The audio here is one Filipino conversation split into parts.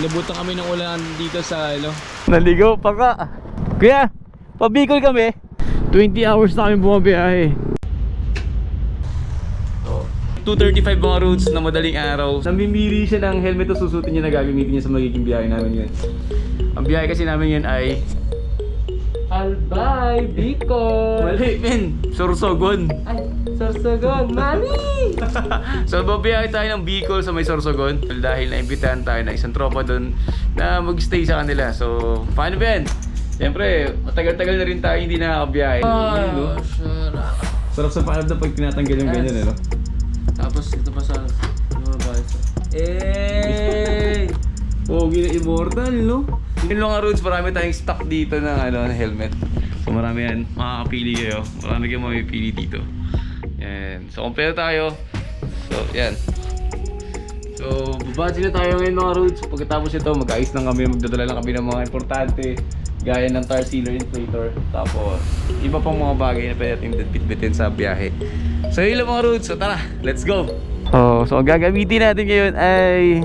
Inabutan kami ng ulan dito sa ano. Naligaw pa ka. Kuya, pabikol kami. 20 hours na kami bumabiyahe. 235 mga roads na madaling araw. Namimili siya ng helmet o susutin niya na gagamitin niya sa magiging biyahe namin yun. Ang biyahe kasi namin yun ay... Albay, Bicol. Mali, men! Sorsogon! Ay, Sorsogon, Mami! so babiyahe tayo ng Bicol sa may Sorsogon dahil naimbitahan tayo ng isang tropa doon na mag-stay sa kanila. So, paano ba yan? Siyempre, matagal-tagal na rin tayo hindi nakakabiyahe. Yun, no? sure. Sarap sa na pag tinatanggal yung ganyan, ano? Tapos ito pa sa mga guys. Eh! Pogi na immortal, no? Yun lang nga roads, marami tayong stock dito ng ano, ng helmet. So marami yan, makakapili kayo. Marami kayong mamipili dito. Yan. So compare tayo. So, yan. So, babati na tayo ngayon mga roads. Pagkatapos ito, mag-ayos lang kami. Magdadala lang kami ng mga importante. Gaya ng tar sealer inflator. Tapos, iba pang mga bagay na pwede natin bitbitin sa biyahe. So, yun lang mga roads. So, tara, let's go! Oh, so ang gagamitin natin ngayon ay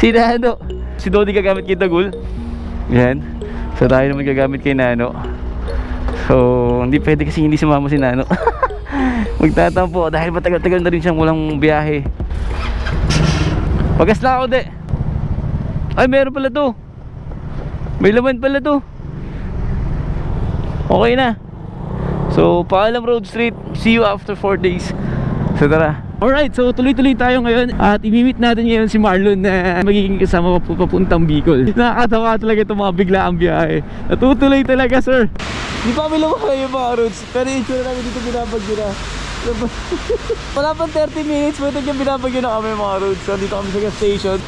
si Nano. Si Dodi gagamit kay Dagul. Yan. So tayo naman gagamit kay Nano. So, hindi pwede kasi hindi sumama si Nano. Magtatampo dahil matagal-tagal na rin siyang walang biyahe. Pagas lang ako, de. Ay, meron pala to. May laman pala to. Okay na. So, paalam Road Street. See you after 4 days. So, tara. Alright, so tuloy-tuloy tayo ngayon at imimit natin ngayon si Marlon na magiging kasama pa papuntang Bicol. Nakakatawa talaga itong mga biglaang biyahe. Natutuloy talaga, sir. Di pa kami lumakay yung mga roads, pero yung itsura namin dito binabagyo na. Wala pang 30 minutes, pwede yung binabagyo na kami mga roads. So, dito kami sa gas station.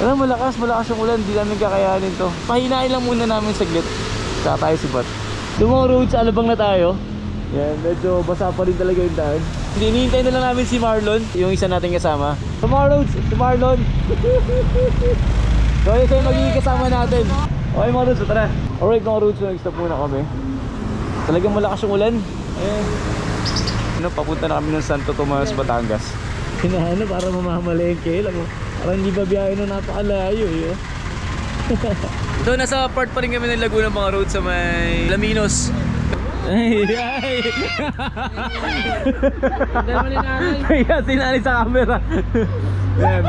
Alam, malakas, malakas yung ulan. Di namin kakayanin to. Pahinain lang muna namin saglit. Saka tayo sibat. Yung mga roads, alabang na tayo. Yan, medyo basa pa rin talaga yung daan. Hindi, hinihintay na lang namin si Marlon, yung isa nating kasama. So roads, si Marlon. so yun yung magiging kasama natin. Okay mga so tara. Alright mga so nag-stop muna kami. Talagang malakas yung ulan. Eh, ano, papunta na kami ng Santo Tomas, Batangas. Hinahanap para mamamalengke. Alam mo, parang hindi ba biyahe na napakalayo eh. oh. So nasa part pa rin kami ng Laguna mga road sa may Laminos. Ay, ay. Kaya sinali sa camera. Yan.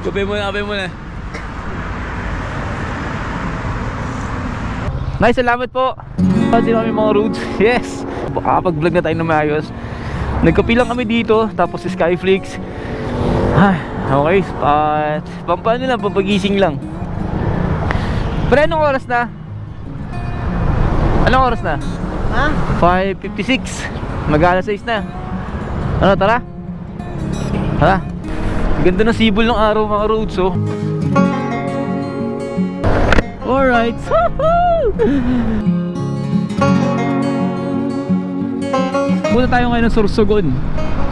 Kape muna, kape muna. Nice, salamat po. Kasi kami mga roads. Yes. Makakapag-vlog na tayo na maayos. Nagkapi lang kami dito, tapos si Skyflix. Ay, okay. At pampano lang, pampagising lang. Pero anong oras na? Anong oras na? Ha? 5.56 Mag-alas 6 na Ano, tara? Tara Ganda ng sibol ng araw mga roads oh Alright! Punta tayo ngayon ng Sorsogon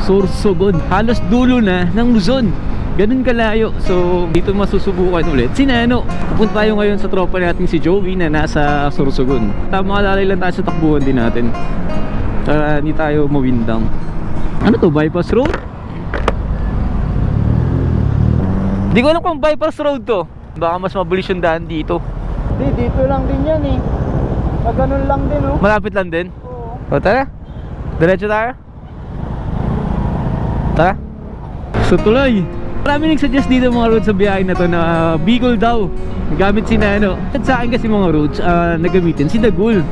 Sorsogon Halos dulo na ng Luzon Ganun kalayo. So dito masusubukan ulit. Si Nano Pupunta tayo ngayon sa tropa natin si Joey na nasa Sorsogon. Tama lalay lang tayo sa takbuhan din natin. Para hindi tayo mawindang Ano to? Bypass road? Hindi ko alam kung bypass road to. Baka mas mabilis yung daan dito. Di, dito lang din yan eh. Pag ganun lang din oh. Malapit lang din? Oo. O tara. Diretso tayo? Tara. So tuloy Marami nagsuggest dito mga roads sa biyahe na to na uh, daw. Gamit si Nano At sa akin kasi mga roads uh, Nagamitin si Dagul.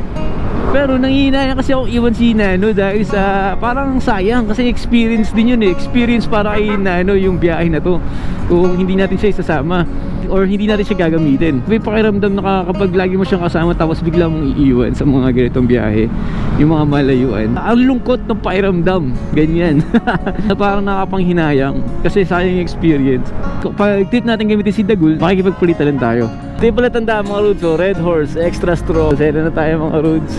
Pero nangihinaya kasi ako iwan si Nano dahil sa parang sayang kasi experience din yun eh. Experience para kay Nano yung biyahe na to. Kung hindi natin siya isasama or hindi natin siya gagamitin. May pakiramdam na kapag lagi mo siyang kasama tapos bigla mong iiwan sa mga ganitong biyahe yung mga malayuan. Ang lungkot ng pakiramdam ganyan. Na parang nakapanghinayang kasi sayang experience. Pag tip natin gamitin si Dagul makikipagpalitan lang tayo. Di pala tandaan mga roads, oh, Red Horse, Extra Straw. Sena na tayo mga roads.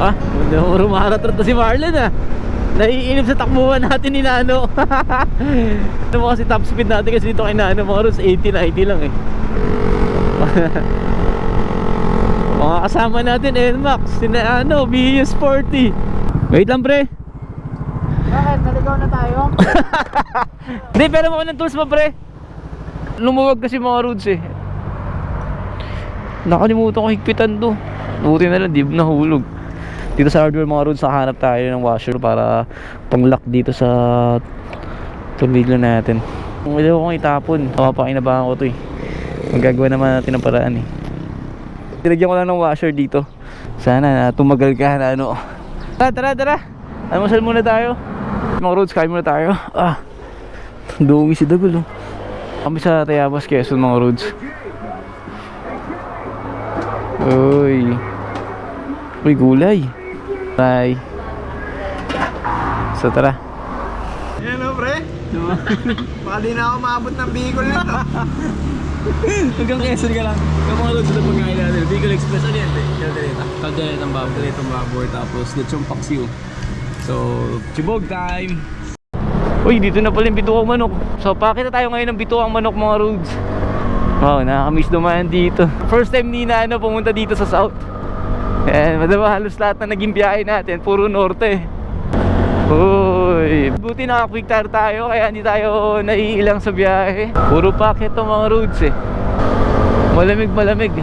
Ah, hindi mo rumaratrot na si Marlon ah. Naiinip sa takbuhan natin ni Nano. ano mo kasi top speed natin kasi dito kay Nano mga roads, 80 90 lang eh. mga kasama natin, NMAX, si ano, BU Sporty. Wait lang pre. Bakit? Naligaw na tayo? Hindi, pero mo ng tools mo, pre. Lumuwag kasi mga roads eh. Nakalimutan ko higpitan to. Buti na lang, di nahulog. Dito sa hardware mga roads, nakahanap tayo ng washer para pang-lock dito sa tornilyo natin. Kung ilaw kong itapon, mapapakinabahan ko to eh. Magagawa naman natin ng paraan eh. Nilagyan ko lang ng washer dito. Sana na tumagal ka na ano. Tara, tara, tara. Almusal muna tayo. Mga roads, kain muna tayo. Ah, dungi si Dagol oh. Kami sa Tayabas, Quezon mga roads. Uy. Uy, gulay. Bye. So tara. Yan o, pre. Baka di na ako maabot ng Bicol nito. Hanggang Quezon ka lang. Loads na pagkain natin. Bicol Express. Ano yan? Caldereta. Caldereta ang baboy. Ang baboy. Tapos lechong paksiw. So, chibog time. Uy, dito na pala yung bituang manok. So, pakita tayo ngayon ng bituang manok mga roads. Wow, nakakamiss dumaan dito. First time ni na ano, pumunta dito sa South. Ayan, madama halos lahat na naging biyahe natin. Puro norte. Uy, buti naka quick tire tayo kaya hindi tayo naiilang sa biyahe. Puro packet to mga roads eh. Malamig malamig.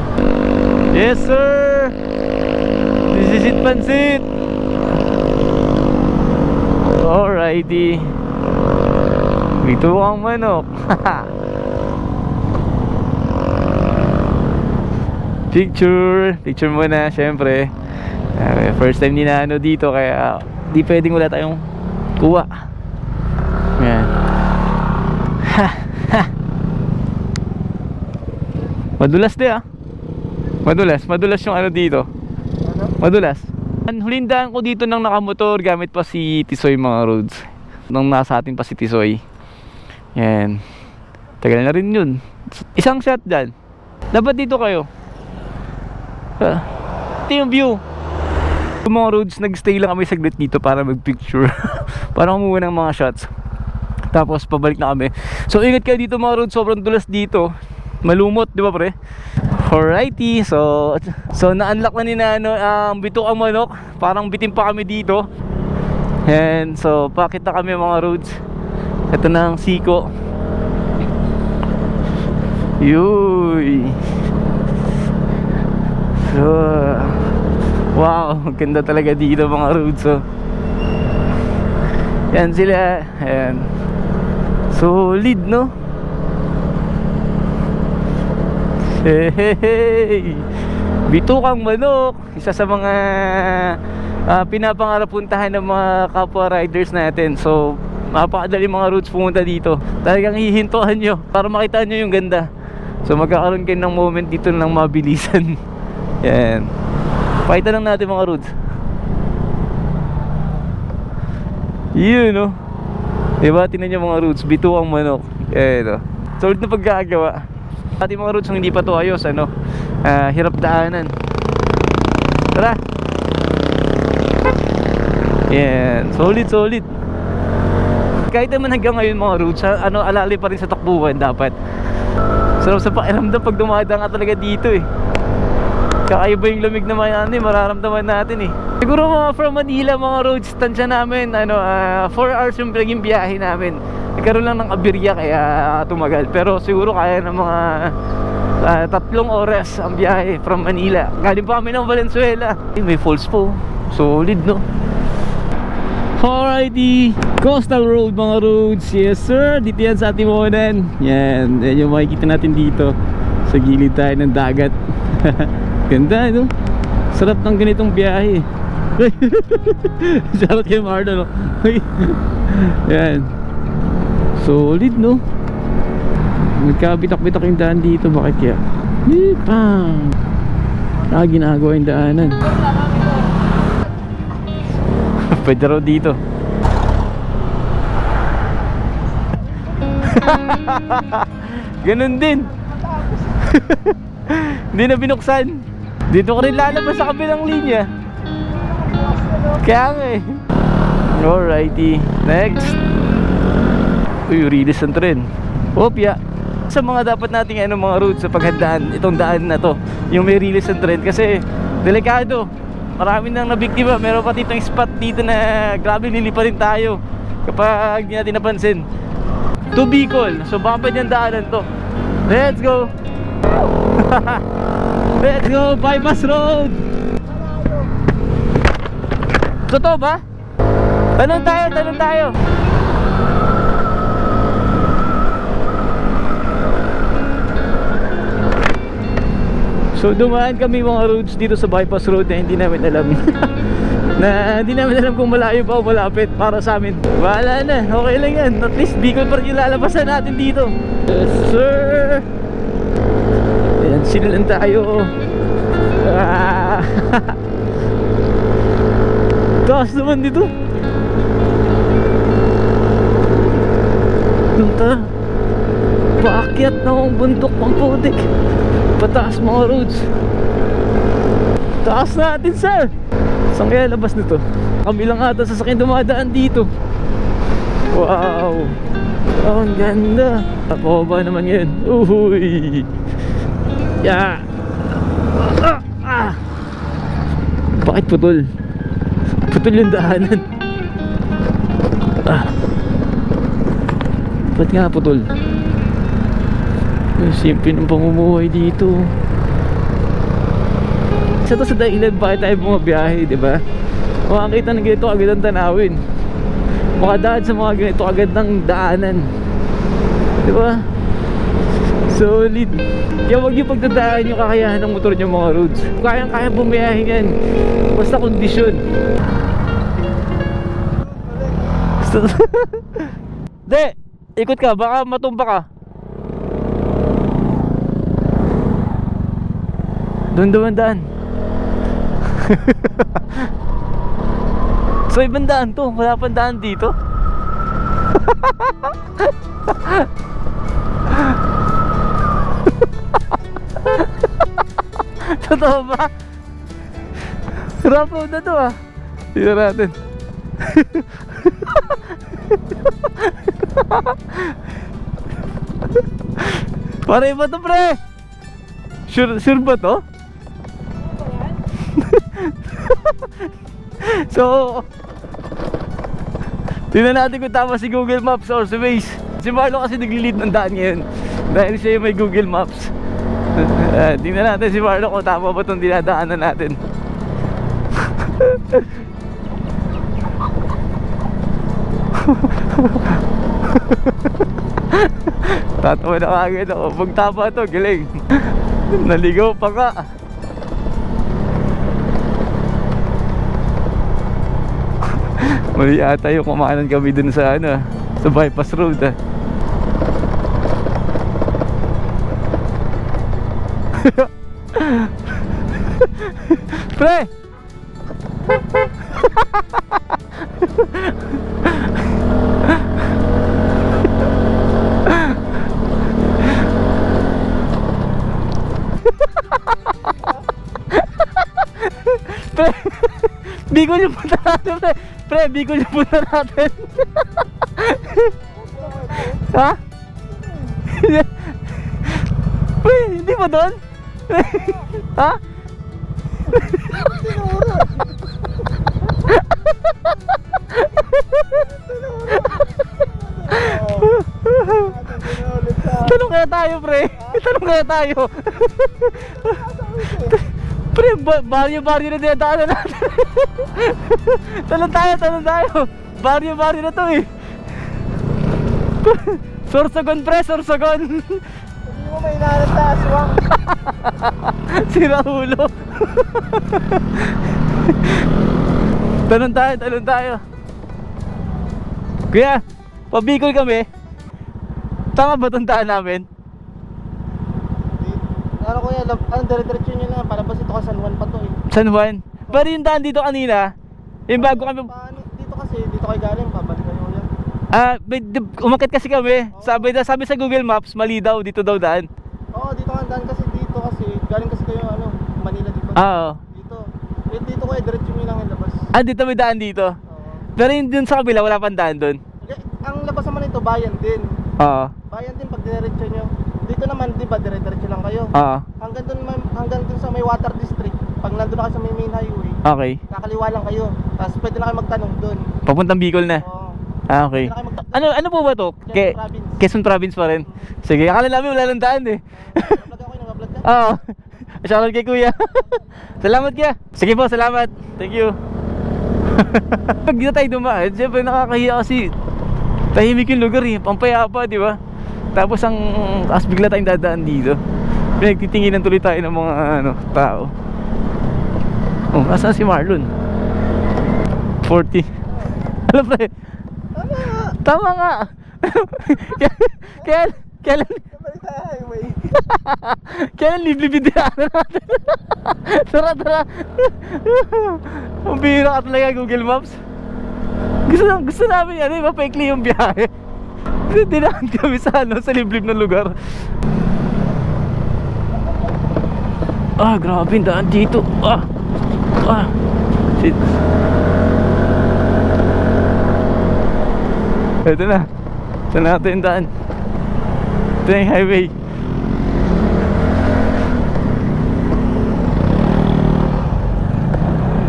Yes sir! This is it pansit! Alrighty. Dito ang manok. Picture. Picture muna syempre. Uh, first time ni na ano dito kaya di pwedeng wala tayong kuha. Yan. Madulas di ah. Madulas, madulas yung ano dito. Madulas. Ang huling daan ko dito nang nakamotor gamit pa si Tisoy mga roads. Nung nasa atin pa si Tisoy. Yan. Tagal na rin yun. Isang shot dyan. Dapat dito kayo. Ito yung view. Yung mga roads, nagstay lang kami saglit dito para magpicture. para kumuha ng mga shots. Tapos pabalik na kami. So ingat kayo dito mga roads, sobrang dulas dito. Malumot, di ba pre? Alrighty, so so na-unlock na ni Nano ang bito ang manok. Parang bitin pa kami dito. And so pakita kami mga roads. Ito na ang siko. Yuy. So, wow, ganda talaga dito mga roads. Oh. Yan sila. Ayan. Solid, no? Hey! Bitukang manok. Isa sa mga ah, pinapangarap puntahan ng mga kapwa riders natin. So, mapakadali mga routes pumunta dito. Talagang hihintuan nyo para makita nyo yung ganda. So, magkakaroon kayo ng moment dito ng mabilisan. Yan. Pakita lang natin mga routes. Yun, no? Diba? Tinan nyo mga routes. Bituang manok. Yan, no? Solid na pagkagawa. Pati mga kung hindi pa to ayos, ano? ah, hirap daanan. Tara! Yan. Solid, solid. Kahit naman hanggang ngayon mga routes, ah, ano, alali pa rin sa takbuhan dapat. Sarap sa pakiramdam pag dumadaan ka talaga dito eh. Kakaiba yung lamig naman ano, eh, mararamdaman natin eh. Siguro mga from Manila, mga roads, tansya namin, ano, 4 hours yung naging biyahe namin. Nagkaroon lang ng abirya kaya tumagal. Pero siguro kaya ng mga ah, tatlong oras ang biyahe from Manila. Galing pa kami ng Valenzuela. Eh, may falls po. Solid, no? Alrighty, coastal road mga roads Yes sir, dito yan sa Timonan Yan, yan yung makikita natin dito Sa gilid tayo ng dagat Ganda no Sarap ng ganitong biyahe Shoutout kay Mardo no. Yan Solid no Nagkabitak-bitak yung daan dito Bakit kaya Yee, pang Ah, ginagawa yung daanan Pwede raw dito. Ganun din. Hindi na binuksan. Dito ko rin lalabas sa kabilang linya. Kaya nga eh. Alrighty. Next. Uy, release ang tren. Opya. Sa mga dapat nating ano mga routes sa paghandaan itong daan na to, yung may release ang tren kasi delikado. Marami nang nabiktima. Meron pa ditong spot dito na grabe nilipa rin tayo kapag hindi natin napansin. to Bicol. So baka pwede yung daanan to. Let's go! Let's go! Bypass Road! Totoo ba? Tanong tayo, tanong tayo. So dumaan kami mga roads dito sa bypass road na hindi namin alam Na hindi namin alam kung malayo pa o malapit para sa amin Wala na, okay lang yan At least Bicol pa rin yung lalabasan natin dito Yes sir Ayan, sinilan tayo. Ah. Taas naman dito. Punta. Paakyat na akong bundok pang putik. Pataas mga roads. Taas natin sir. Saan kaya labas nito? Kami lang ata sasakyan dumadaan dito. Wow. Oh, Ang ganda. Pababa naman yun? Uhuy Ya ah, ah. Bakit putol? Putol yung daanan ah. Ba't nga putol? Ang simple ng pamumuhay dito. Isa to sa dahilan bakit tayo bumabiyahe, di ba? Makakita ng ganito agad ang tanawin. Makadaan sa mga ganito agad ng daanan. Di ba? Solid. Kaya huwag yung pagdadaan yung kakayahan ng motor nyo mga roads. Kayang-kaya bumiyahe yan. Basta kondisyon. De, ikot ka, baka matumba ka. Doon doon daan. so ibang daan to, wala pang daan dito. Totoo ba? Rough road na to ah. Tingnan natin. Pare ba to pre? Sure, sure ba to? so, tingnan natin kung tama si Google Maps or si Waze. Si Marlo kasi nagli-lead ng daan ngayon. Dahil siya yung may Google Maps. Uh, tingnan natin si Marlo kung tama ba itong dinadaanan natin. Tatawa na kagad ako. Pag tama to, galing. Naligaw pa ka. Mali ata yung kumanan kami dun sa ano, sa bypass road ah. Pre! Pre! Bicol yung punta natin, pre! Pre, Bicol yung punta natin! ha? pre, hindi mo doon? Ha? Tanong kaya tayo, pre. Tanong kaya tayo. pre, ba- baryo-baryo na dinadaanan natin. tanong tayo, tanong tayo. Baryo-baryo na to eh. Sorsogon, pre, sorsogon. May inaanap sa aswang. Sira ulo. tanong tayo, tanong tayo. Kuya, pabikol kami. Tama ba itong daan namin? Ano kuya, ano, dire-diretso nyo na. Palabas ito ka San Juan pa to eh. San Juan? Pero yung daan dito kanina, yung bago kami... Dito kasi, dito kayo galing, ulit. Ah, di- umakit kasi kami. Sabi, na, sabi sa Google Maps, mali daw, dito daw daan. Oo, dito nga daan kasi dito kasi, galing kasi kayo ano, Manila dito. Ah, oo. Dito. Eh, dito kuya, diretso nyo lang labas. Ah, dito may daan dito. Oo. Pero yung dun sa kabila, wala pang daan dun. Eh, Ang labas naman nito, bayan din. Oo. Bayan din pag diretso nyo. Dito naman, di ba, dire-diretso lang kayo. Oo. Hanggang ma- hanggang dun sa may water district. Pag nandun na kayo sa may main highway, Okay. kakaliwa lang kayo. Tapos pwede na kayo magtanong dun. Papuntang Bicol na. Oo. Ah, okay. Ano ano po ba to? Ke Quezon Province pa rin. Sige, akala namin wala nang daan eh. Oo. Shoutout kay Kuya. salamat Kuya. Sige po, salamat. Thank you. Pag dito tayo dumaan, syempre nakakahiya kasi tahimik yung lugar eh. Pampayapa, di ba? Tapos ang tapos bigla tayong dadaan dito. Pinagtitinginan tuloy tayo ng mga ano, tao. Oh, asan si Marlon? 40. Alam pre. Tama nga. kaya, kaya, kailan, kailan liblibid natin? tara, tara. Ang bihira ka talaga Google Maps. Gusto, gusto namin yan, eh, mapaikli yung biyahe. Dinaan kami sa, ano, sa liblib na lugar. Ah, grabe daan dito. Ah, ah. Shit. Ito na. Ito na yung daan. Ito na yung highway.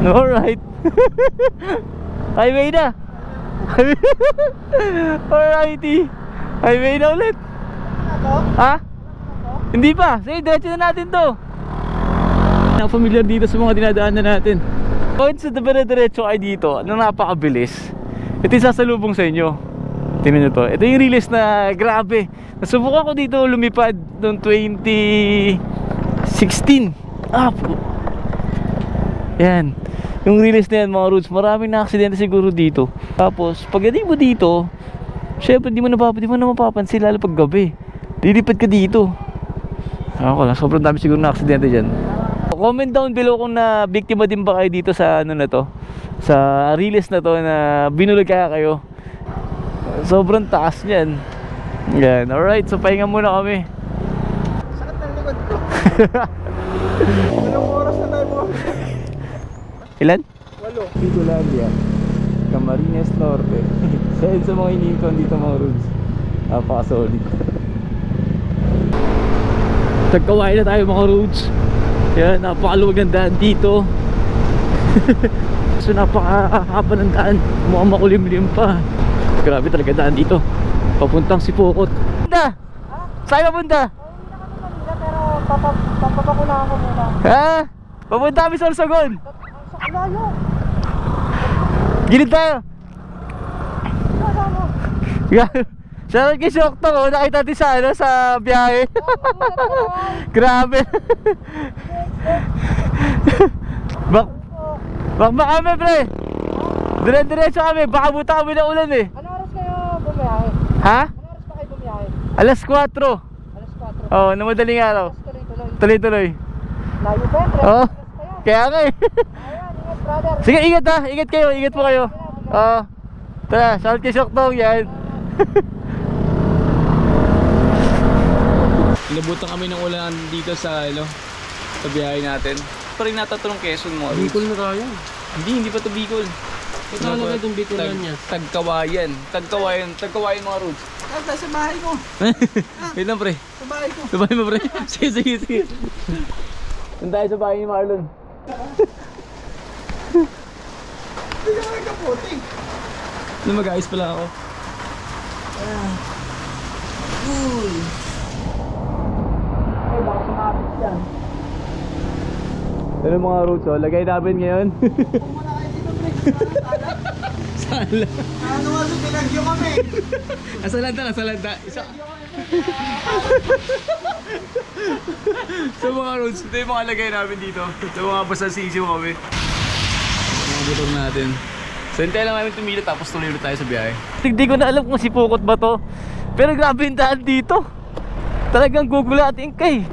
Alright. highway na. Alrighty. Highway na ulit. Ha? Hindi pa. Sige, diretso na natin to. Ang familiar dito sa mga dinadaanan natin. Kahit sa dire-diretso ay dito, na napakabilis. Ito yung sasalubong sa inyo. Tingnan nyo to. Ito yung release na grabe. Nasubukan ko dito lumipad noong 2016. Ah, pu- yan. Yung release na yan mga roots, maraming na aksidente siguro dito. Tapos, pagdating mo dito, syempre di mo na, di mo na mapapansin lalo pag gabi. Lilipad ka dito. Ako lang, sobrang dami siguro na aksidente dyan. Comment down below kung na biktima din ba kayo dito sa ano na to. Sa release na to na binulog kaya kayo. Sobrang taas niyan. Yan, alright. So pahinga muna kami. Sakit ng likod ko. Anong oras na tayo mga Ilan? Walo. Pitulandia. Camarines Norte. Sa sa mga iniintong dito mga rules. Napaka-solid. Tagkawain na tayo mga roads. Yan, napakaluwag ng daan dito. so napakahaba ng daan. Mukhang makulimlim pa. Grabe talaga daan dito. Papuntang Sipokot. Punta! Saan ka punta? pero papapakulaan ko muna. Ha? Papunta kami sa Sorsogon. Sa layo. Gilid tayo. Shoutout kay Shokto oh, nakita natin sa ano sa biyahe. Grabe. Bak Bak baka kami pre. Dire-diretso kami, baka buta kami ng ulan eh. Ano? Ha? Ano oras pa kayo bumiyahe? Alas 4. Alas 4. Oh, na madaling araw. Tuloy-tuloy. Tuloy-tuloy. Layo pa, pre. Oh. Kaya nga eh. Ayan, ingat brother. Sige, ingat ha. Ingat kayo, ingat po kayo. Oo. Tara, shoutout kay Shokto yan. Inabutan kami ng ulan dito sa ano, sa biyahe natin. Pa rin natatanong Quezon mo. Bicol na tayo. Hindi, hindi pa to Bicol. Ito ano ba itong Bicol Tag- niya? Tagkawayan. Tagkawayan. Tagkawayan mga roots. Tapos sa bahay ko. Wait lang pre. Sa bahay ko. Sa bahay mo pre. sige, sige, sige. Doon tayo sa bahay ni Marlon. Hindi ka nagkaputi. Ano mag-ayos pala ako. Ay, baka sumabit yan. Ano mga roots oh, lagay namin ngayon. Sala. Ano nga sa pinagyo kami? Asalanta, asalanta. Isa. sa mga roads, ito yung mga lagay namin dito. Sa mga basta sisiw kami. Mga motor natin. So hintay lang namin tumila tapos tuloy ulit tayo sa biyahe. Hindi ko na alam kung sipukot ba to. Pero grabe yung daan dito. Talagang gugulatin kay.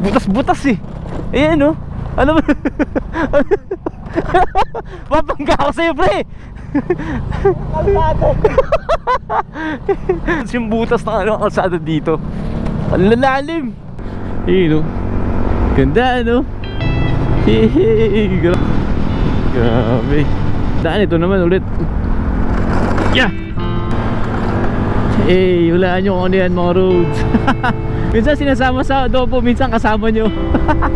Butas-butas eh. Ayan no. Ano ba? Papangga ako sa'yo pre. Kalsada. yung butas ng ano, kalsada dito. Ang lalalim. Eh, no? Ganda, ano? Hehehe. Gra Grabe. Daan ito naman ulit. Yeah! Eh, hulaan nyo kung ano yan mga roads. minsan sinasama sa adobo, minsan kasama nyo.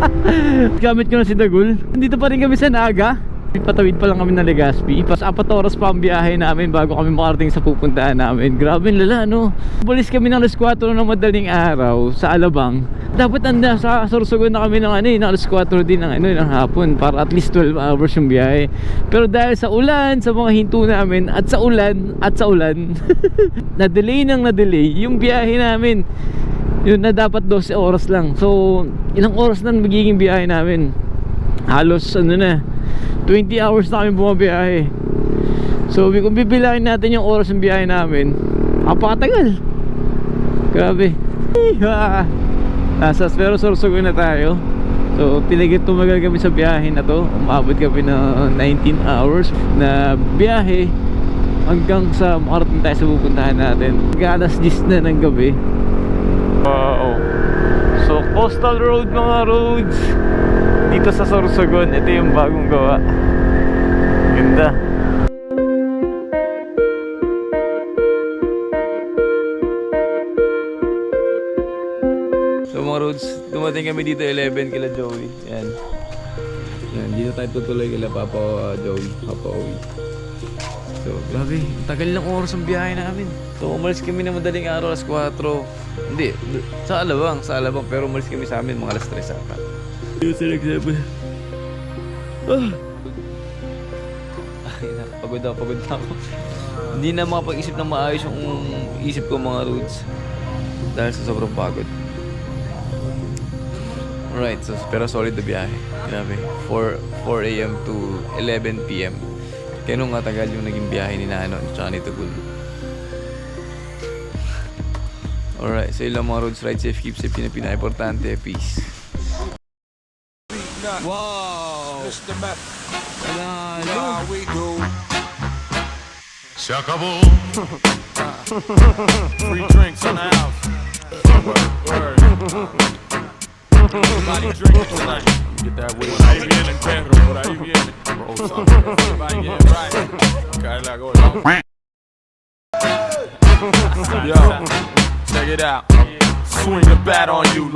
Gamit ko na si Dagul. Dito pa rin kami sa Naga. Patawid pa lang kami ng Legazpi. Pas apat oras pa ang biyahe namin bago kami makarating sa pupuntahan namin. Grabe lala, no? Bulis kami ng alas 4 ng madaling araw sa Alabang. Dapat anda sa Sorsogon na kami ng ano, eh, ng alas 4 din ng, ano, ng hapon para at least 12 hours yung biyahe. Pero dahil sa ulan, sa mga hinto namin, at sa ulan, at sa ulan, na-delay nang na-delay yung biyahe namin. Yun na dapat 12 oras lang. So, ilang oras na magiging biyahe namin? Halos ano na, 20 hours na kami bumabiyahe. So, kung bibilangin natin yung oras ng biyahe namin, napakatagal. Grabe. Nasa pero sorsogon na tayo. So, tinagit tumagal kami sa biyahe na to. Umabot kami ng 19 hours na biyahe hanggang sa makarating tayo sa pupuntahan natin. Galas 10 na ng gabi. Wow. So, coastal road mga roads. Dito sa Sorsogon, ito yung bagong gawa. Ganda. So roads, dumating kami dito 11 kila Joey. Yan. Yan, dito tayo tutuloy kila Papa uh, Joey, Papa Owi. So, grabe, tagal ng oras ang biyahe namin. So, umalis kami na madaling araw, alas 4. Hindi, sa Alabang, sa Alabang, pero umalis kami sa amin mga alas 3 ata. Dito sa nagsabi. Ah! Ay, nakapagod ako, pagod na ako. Hindi na makapag-isip ng maayos yung isip ko mga roads. Dahil sa sobrang pagod. Alright, so, pero solid na biyahe. Grabe. 4, 4 a.m. to 11 p.m. Kaya nung katagal yung naging biyahe ni Nano at saka ni Tugul. Alright, so ilang mga roads, ride safe, keep safe, yun ang pinaka-importante. Peace. Wow! Mr. Meth, Panalo! how we do. Se acabó. Free drinks in the house. Word. Everybody drinking tonight. Get that weed. Por ahí viene perro, por ahí viene. Roll something. Everybody get right. Cae gorda. Yo, check it out. Swing the bat on you like